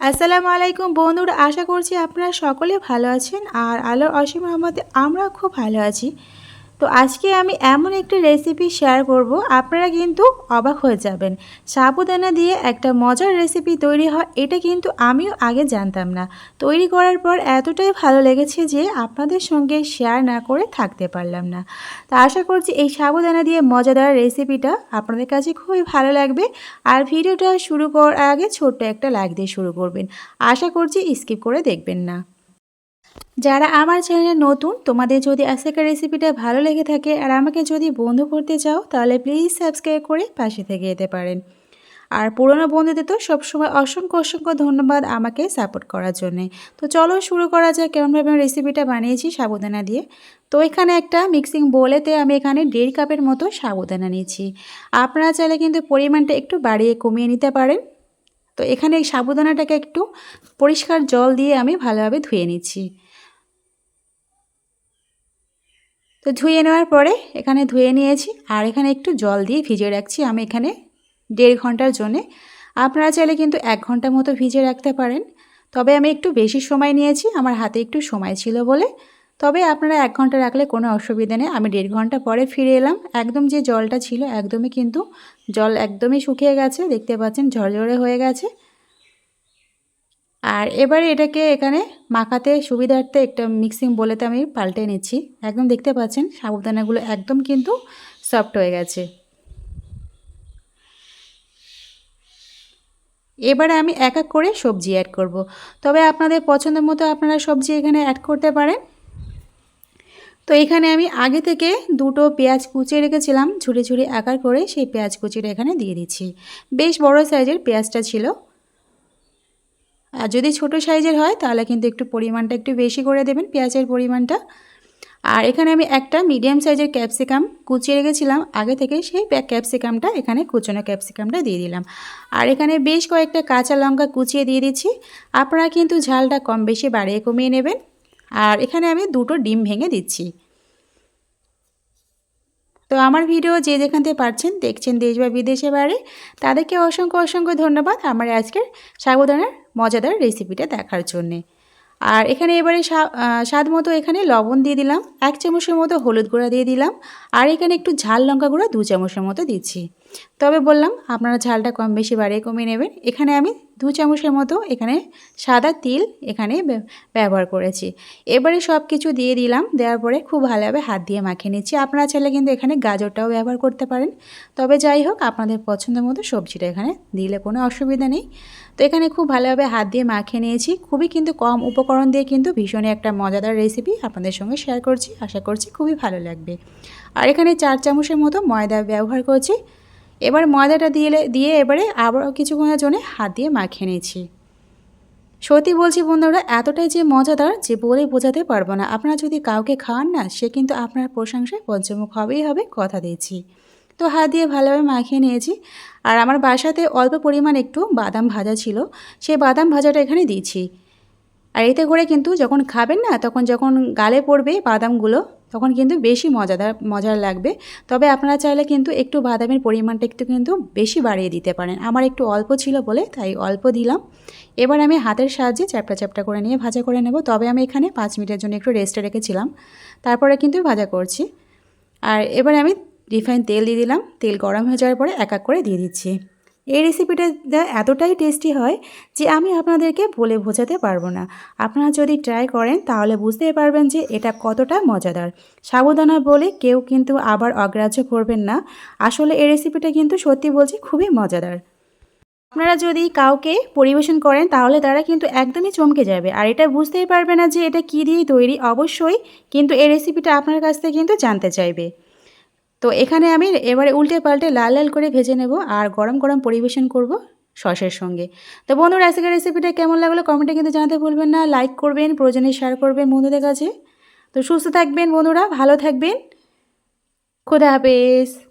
আসসালামু আলাইকুম বন্ধুরা, আশা করছি আপনারা সকলে ভালো আছেন আর আলোর অসীম রহমতে আমরা খুব ভালো আছি। তো আজকে আমি এমন একটি রেসিপি শেয়ার করব, আপনারা কিন্তু অবাক হয়ে যাবেন। সাবুদানা দিয়ে একটা মজার রেসিপি তৈরি হয়, এটা কিন্তু আমিও আগে জানতাম না। তৈরি করার পর এতটাই ভালো লেগেছে যে আপনাদের সঙ্গে শেয়ার না করে থাকতে পারলাম না। তো আশা করছি এই সাবুদানা দিয়ে মজাদার রেসিপিটা আপনাদের কাছে খুবই ভালো লাগবে। আর ভিডিওটা শুরু করার আগে ছোট্ট একটা লাইক দিয়ে শুরু করবেন। আশা করছি স্কিপ করে দেখবেন না। যারা আমার চ্যানেলে নতুন, তোমাদের যদি আজকের রেসিপিটা ভালো লেগে থাকে আর আমাকে যদি বন্ধু করতে চাও, তাহলে প্লিজ সাবস্ক্রাইব করে পাশে থেকে যেতে পারেন। আর পুরনো বন্ধুদের তো সবসময় অসংখ্য অসংখ্য ধন্যবাদ আমাকে সাপোর্ট করার জন্যে। তো চলো শুরু করা যাক কেমনভাবে আমি রেসিপিটা বানিয়েছি সাবুদানা দিয়ে। তো এখানে একটা মিক্সিং বোলেতে আমি এখানে দেড় কাপের মতো সাবুদানা নিয়েছি। আপনারা চাইলে কিন্তু পরিমাণটা একটু বাড়িয়ে কমিয়ে নিতে পারেন। তো এখানে এই সাবুদানাটাকে একটু পরিষ্কার জল দিয়ে আমি ভালোভাবে ধুয়ে নিচ্ছি। তো ধুয়ে নেওয়ার পরে এখানে ধুয়ে নিয়েছি আর এখানে একটু জল দিয়ে ভিজিয়ে রাখছি আমি এখানে দেড় ঘণ্টার জন্যে। আপনারা চাইলে কিন্তু এক ঘণ্টা মতো ভিজিয়ে রাখতে পারেন। তবে আমি একটু বেশি সময় নিয়েছি, আমার হাতে একটু সময় ছিল বলে। তবে আপনারা এক ঘণ্টা রাখলে কোনো অসুবিধা নেই। আমি দেড় ঘণ্টা পরে ফিরে এলাম। একদম যে জলটা ছিল একদমই কিন্তু জল একদমই শুকিয়ে গেছে। দেখতে পাচ্ছেন ঝরঝরে হয়ে গেছে। আর এবারে এটাকে এখানে মাখাতে সুবিধার্থে একটা মিক্সিং বলেতে আমি পাল্টে নিচ্ছি। একদম দেখতে পাচ্ছেন সাবুদানাগুলো একদম কিন্তু সফট হয়ে গেছে। এবারে আমি এক এক করে সবজি অ্যাড করব। তবে আপনাদের পছন্দ মতো আপনারা সবজি এখানে অ্যাড করতে পারেন। তো এখানে আমি আগে থেকে দুটো পেঁয়াজ কুচিয়ে রেখেছিলাম, ঝুড়ি ঝুড়ি আকার করে সেই পেঁয়াজ কুচিটা এখানে দিয়ে দিচ্ছি। বেশ বড় সাইজের পেঁয়াজটা ছিল। আর যদি ছোট সাইজের হয় তাহলে কিন্তু একটু পরিমাণটা একটু বেশি করে দেবেন পেঁয়াজের পরিমাণটা। আর এখানে আমি একটা মিডিয়াম সাইজের ক্যাপসিকাম কুচিয়ে রেখেছিলাম। আগে থেকে সেই ক্যাপসিকামটা এখানে কুচনো ক্যাপসিকামটা দিয়ে দিলাম। আর এখানে বেশ কয়েকটা কাঁচা লঙ্কা কুচিয়ে দিয়ে দিচ্ছি। আপনারা কিন্তু ঝালটা কম বেশি বাড়িয়ে কমিয়ে নেবেন। আর এখানে আমি দুটো ডিম ভেঙে দিচ্ছি। তো আমার ভিডিও যে যেখান থেকে পারছেন দেখছেন দেশ বা বিদেশে বাড়ি, তাদেরকে অসংখ্য অসংখ্য ধন্যবাদ আমার আজকের সাবধানের, মজাদার রেসিপিটা দেখার জন্যে। আর এখানে এবারে স্বাদ মতো এখানে লবণ দিয়ে দিলাম, এক চামচের মতো হলুদ গুঁড়া দিয়ে দিলাম, আর এখানে একটু ঝাল লঙ্কা গুঁড়া দু চামচের মতো দিচ্ছি। তবে বললাম, আপনারা ঝালটা কম বেশি বাড়িয়ে কমিয়ে নেবেন। এখানে আমি দু চামচের মতো এখানে সাদা তিল এখানে ব্যবহার করেছি। এবারে সব কিছু দিয়ে দিলাম, দেওয়ার পরে খুব ভালোভাবে হাত দিয়ে মাখিয়ে নিচ্ছি। আপনারা চাইলে কিন্তু এখানে গাজরটাও ব্যবহার করতে পারেন। তবে যাই হোক, আপনাদের পছন্দ মতো সবজিটা এখানে দিলে কোনো অসুবিধা নেই। তো এখানে খুব ভালোভাবে হাত দিয়ে মাখিয়ে নিয়েছি। খুবই কিন্তু কম উপকরণ দিয়ে কিন্তু ভীষণই একটা মজাদার রেসিপি আপনাদের সঙ্গে শেয়ার করছি। আশা করছি খুবই ভালো লাগবে। আর এখানে চার চামচের মতো ময়দা ব্যবহার করছি। এবার ময়দাটা দিয়ে দিয়ে এবারে আবারও কিছুক্ষণের জন্য হাত দিয়ে মাখিয়ে নিয়েছি। সত্যি বলছি বন্ধুরা, এতটাই যে মজাদার যে বলে বোঝাতে পারব না। আপনারা যদি কাউকে খাওয়ান না, সে কিন্তু আপনার প্রশংসায় পঞ্চমুখ হবেই হবে কথা দিয়েছি। তো হাত দিয়ে ভালোভাবে মাখিয়ে নিয়েছি। আর আমার বাসাতে অল্প পরিমাণ একটু বাদাম ভাজা ছিল, সেই বাদাম ভাজাটা এখানে দিয়েছি। আর এতে করে কিন্তু যখন খাবেন না, তখন যখন গালে পড়বে বাদামগুলো তখন কিন্তু বেশি মজাদার, মজার লাগবে। তবে আপনারা চাইলে কিন্তু একটু বাদামের পরিমাণটা একটু কিন্তু বেশি বাড়িয়ে দিতে পারেন। আমার একটু অল্প ছিল বলে তাই অল্প দিলাম। এবার আমি হাতের সাহায্যে চ্যাপটা চ্যাপটা করে নিয়ে ভাজা করে নেব। তবে আমি এখানে পাঁচ মিনিটের জন্য একটু রেস্টে রেখেছিলাম। তারপরে কিন্তু ভাজা করছি। আর এবার আমি রিফাইন তেল দিয়ে দিলাম। তেল গরম হয়ে যাওয়ার পরে এক এক করে দিয়ে দিচ্ছি। এই রেসিপিটা এতটাই টেস্টি হয় যে আমি আপনাদেরকে বলে বোঝাতে পারব না। আপনারা যদি ট্রাই করেন তাহলে বুঝতে পারবেন যে এটা কতটা মজাদার। সাবধানা বলে কেউ কিন্তু আবার অগ্রাহ্য করবেন না। আসলে এই রেসিপিটা কিন্তু সত্যি বলছি খুবই মজাদার। আপনারা যদি কাউকে পরিবেশন করেন তাহলে তারা কিন্তু একদমই চমকে যাবে। আর এটা বুঝতেই পারবে না যে এটা কী দিয়ে তৈরি। অবশ্যই কিন্তু এই রেসিপিটা আপনার কাছ থেকে কিন্তু জানতে চাইবে। তো এখানে আমি এবারে উল্টে পাল্টে লাল লাল করে ভেজে নেব আর গরম গরম পরিবেশন করব সসের সঙ্গে। তো বন্ধুরা, আজকের রেসিপিটা কেমন লাগল কমেন্টে কিন্তু জানাতে ভুলবেন না। লাইক করবেন, প্রয়োজনে শেয়ার করবেন বন্ধুদের কাছে। তো সুস্থ থাকবেন বন্ধুরা, ভালো থাকবেন। খুদা হাফেজ।